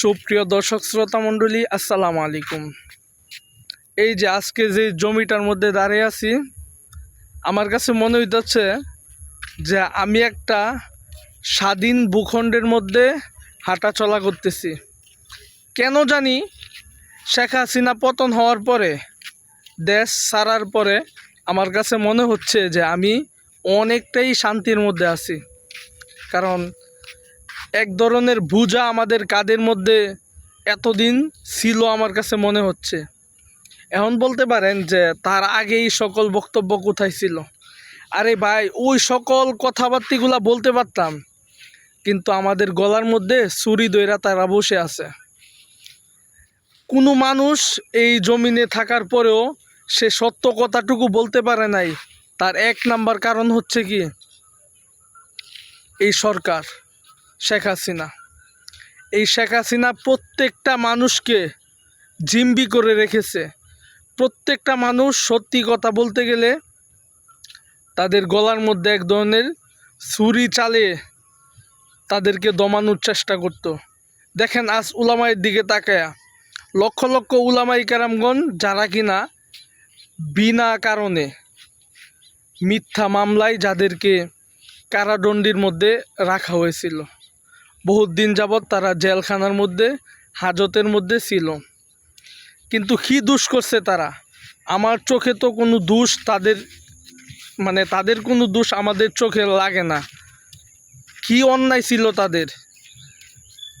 সুপ্রিয় দর্শক শ্রোতা মণ্ডলী, আসসালামু আলাইকুম। এই যে আজকে যে জমিটার মধ্যে দাঁড়িয়ে আছি, আমার কাছে মনে হইতেছে যে আমি একটা স্বাধীন ভূখণ্ডের মধ্যে হাঁটা চলা করতেছি। কেন জানি শেখ হাসিনা পতন হওয়ার পরে, দেশ ছাড়ার পরে আমার কাছে মনে হচ্ছে যে আমি অনেকটাই শান্তির মধ্যে আছি। কারণ এক ধরনের বুঝা আমাদের কাদের মধ্যে এতদিন ছিল আমার কাছে মনে হচ্ছে। এখন বলতে পারেন যে তার আগেই সকল বক্তব্য কোথায় ছিল। আরে ভাই, ওই সকল কথাবার্তিগুলা বলতে পারতাম, কিন্তু আমাদের গলার মধ্যে ছুরি দইরা তারা বসে আছে। কোনো মানুষ এই জমিনে থাকার পরেও সে সত্য কথাটুকু বলতে পারে নাই। তার এক নাম্বার কারণ হচ্ছে কি? এই সরকার। শেখ হাসিনা। এই শেখ হাসিনা প্রত্যেকটা মানুষকে জিম্বি করে রেখেছে। প্রত্যেকটা মানুষ সত্যি কথা বলতে গেলে তাদের গলার মধ্যে এক ধরনের ছুরি চালিয়ে তাদেরকে দমানোর চেষ্টা করত। দেখেন, আজ উলামায়ের দিকে তাকায়া লক্ষ লক্ষ উলামাই কারামগণ যারা কিনা বিনা কারণে মিথ্যা মামলায় যাদেরকে কারাদণ্ডির মধ্যে রাখা হয়েছিল। বহুত দিন যাবৎ তারা জেলখানার মধ্যে, হাজতের মধ্যে ছিল। কিন্তু কী দোষ করছে তারা? আমার চোখে তো কোনো দোষ তাদের মানে তাদের কোনো দোষ আমাদের চোখে লাগে না। কি অন্যায় ছিল তাদের?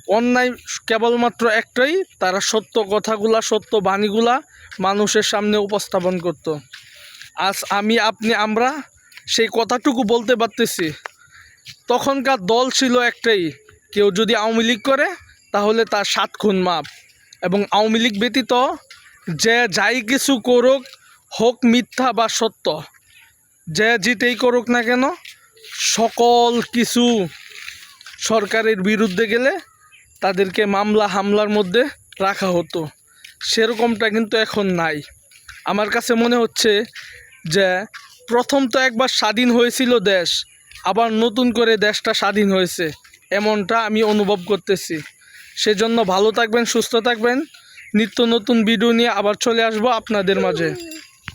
অন্যায় কেবলমাত্র একটাই, তারা সত্য কথাগুলা, সত্য বাণীগুলা মানুষের সামনে উপস্থাপন করত। আজ আমি, আপনি, আমরা সেই কথাটুকু বলতে পারতেছি। তখনকার দল ছিল একটাই কেউ যদি আওয়ামী লীগ করে, তাহলে তার সাত খুন মাপ। এবং আওয়ামী লীগ ব্যতীত যে যাই কিছু করুক, হোক মিথ্যা বা সত্য, যে জিতেই করুক না কেন, সকল কিছু সরকারের বিরুদ্ধে গেলে তাদেরকে মামলা হামলার মধ্যে রাখা হতো। সেরকমটা কিন্তু এখন নাই। আমার কাছে মনে হচ্ছে যে প্রথম তো একবার স্বাধীন হয়েছিল দেশ, আবার নতুন করে দেশটা স্বাধীন হয়েছে। এমনটা আমি অনুভব করতেছি। সেজন্য ভালো থাকবেন, সুস্থ থাকবেন। নিত্য নতুন ভিডিও নিয়ে আবার চলে আসব আপনাদের মাঝে।